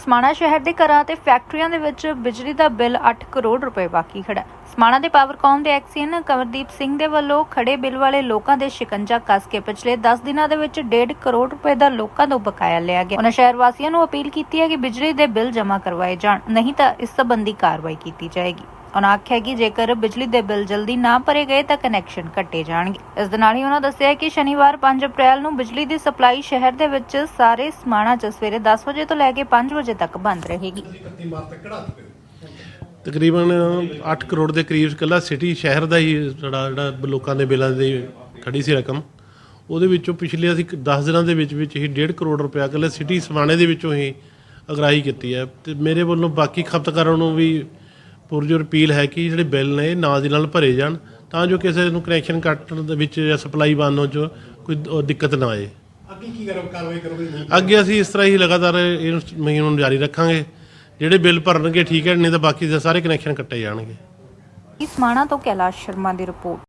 ਸਮਾਣਾ ਸ਼ਹਿਰ ਦੇ ਘਰਾਂ ਤੇ ਫੈਕਟਰੀਆਂ ਦੇ ਵਿੱਚ ਬਿਜਲੀ ਦਾ ਬਿੱਲ 8 ਕਰੋੜ ਰੁਪਏ ਬਾਕੀ ਖੜਾ ਸਮਾਣਾ ਦੇ ਪਾਵਰਕਾਮ ਦੇ ਐਕਸੀਅਨ ਕਮਰਦੀਪ ਸਿੰਘ ਦੇ ਵੱਲੋਂ ਖੜੇ ਬਿੱਲ ਵਾਲੇ ਲੋਕਾਂ ਦੇ ਸ਼ਿਕੰਜਾ ਕੱਸ ਕੇ ਪਿਛਲੇ 10 ਦਿਨਾਂ ਦੇ ਵਿੱਚ 1.5 ਕਰੋੜ ਰੁਪਏ ਦਾ ਲੋਕਾਂ ਤੋਂ ਬਕਾਇਆ ਲਿਆ ਗਿਆ। ਉਹਨਾਂ ਸ਼ਹਿਰ ਵਾਸੀਆਂ ਨੂੰ ਅਪੀਲ ਕੀਤੀ ਹੈ ਕਿ ਬਿਜਲੀ ਦੇ ਬਿੱਲ ਜਮ੍ਹਾਂ ਕਰਵਾਏ ਜਾਣ, ਨਹੀਂ ਤਾਂ ਇਸ ਸੰਬੰਧੀ ਕਾਰਵਾਈ ਕੀਤੀ ਜਾਏਗੀ। ਉਹਨਾਂ ਆਖਿਆ ਕਿ ਜੇਕਰ ਬਿਜਲੀ ਦੇ ਬਿੱਲ ਜਲਦੀ ਨਾ ਭਰੇ ਗਏ ਤਾਂ ਕਨੈਕਸ਼ਨ ਕੱਟੇ ਜਾਣਗੇ। ਇਸ ਦੇ ਨਾਲ ਹੀ ਉਹਨਾਂ ਦੱਸਿਆ ਕਿ ਸ਼ਨੀਵਾਰ 5 ਅਪ੍ਰੈਲ ਨੂੰ ਬਿਜਲੀ ਦੀ ਸਪਲਾਈ ਸ਼ਹਿਰ ਦੇ ਵਿੱਚ ਸਾਰੇ ਸਮਾਣਾ 'ਚ ਸਵੇਰੇ 10 ਵਜੇ ਤੋਂ ਲੈ ਕੇ 5 ਵਜੇ ਤੱਕ ਬੰਦ ਰਹੇਗੀ। ਤਕਰੀਬਨ 8 ਕਰੋੜ ਦੇ ਕਰੀਬ ਇਕੱਲਾ ਸਿਟੀ ਸ਼ਹਿਰ ਦਾ ਹੀ ਜਿਹੜਾ ਜਿਹੜਾ ਲੋਕਾਂ ਦੇ ਬਿੱਲਾਂ ਦੀ ਖੜੀ ਸੀ ਰਕਮ, ਉਹਦੇ ਵਿੱਚੋਂ ਪਿਛਲੇ ਅਸੀਂ 10 ਦਿਨਾਂ ਦੇ ਵਿੱਚ ਵਿੱਚ ਹੀ 1.5 ਕਰੋੜ ਰੁਪਇਆ ਇਕੱਲੇ ਸਿਟੀ ਸਮਾਣੇ ਦੇ ਵਿੱਚੋਂ ਹੀ ਅਗਰਾਈ ਕੀਤੀ ਹੈ। ਤੇ ਮੇਰੇ ਵੱਲੋਂ ਬਾਕੀ ਖਪਤਕਾਰਾਂ ਨੂੰ ਵੀ ਪੁਰਜੋਰ ਅਪੀਲ ਹੈ ਕਿ ਜਿਹੜੇ ਬਿੱਲ ਨੇ ਇਹ ਨਾਲ ਦੀ ਨਾਲ ਭਰੇ ਜਾਣ ਤਾਂ ਜੋ ਕਿਸੇ ਨੂੰ ਕਨੈਕਸ਼ਨ ਕੱਟਣ ਦੇ ਵਿੱਚ ਜਾਂ ਸਪਲਾਈ ਬੰਦ 'ਚ ਕੋਈ ਦਿੱਕਤ ਨਾ ਆਏ। ਅੱਗੇ ਕੀ ਕਰੋ ਕਾਰਵਾਈ ਕਰੋਗੇ? ਅੱਗੇ ਅਸੀਂ ਇਸ ਤਰ੍ਹਾਂ ਹੀ ਲਗਾਤਾਰ ਇਹਨੂੰ ਮੁਹਿੰਮ ਨੂੰ ਜਾਰੀ ਰੱਖਾਂਗੇ। ਜਿਹੜੇ ਬਿੱਲ ਭਰਨਗੇ ਠੀਕ ਹੈ ਨਹੀਂ ਤਾਂ ਬਾਕੀ ਦੇ ਸਾਰੇ ਕਨੈਕਸ਼ਨ ਕੱਟੇ ਜਾਣਗੇ। ਇਸ ਸਮਾਣਾ ਤੋਂ ਕੈਲਾਸ਼ ਸ਼ਰਮਾ ਦੀ ਰਿਪੋਰਟ।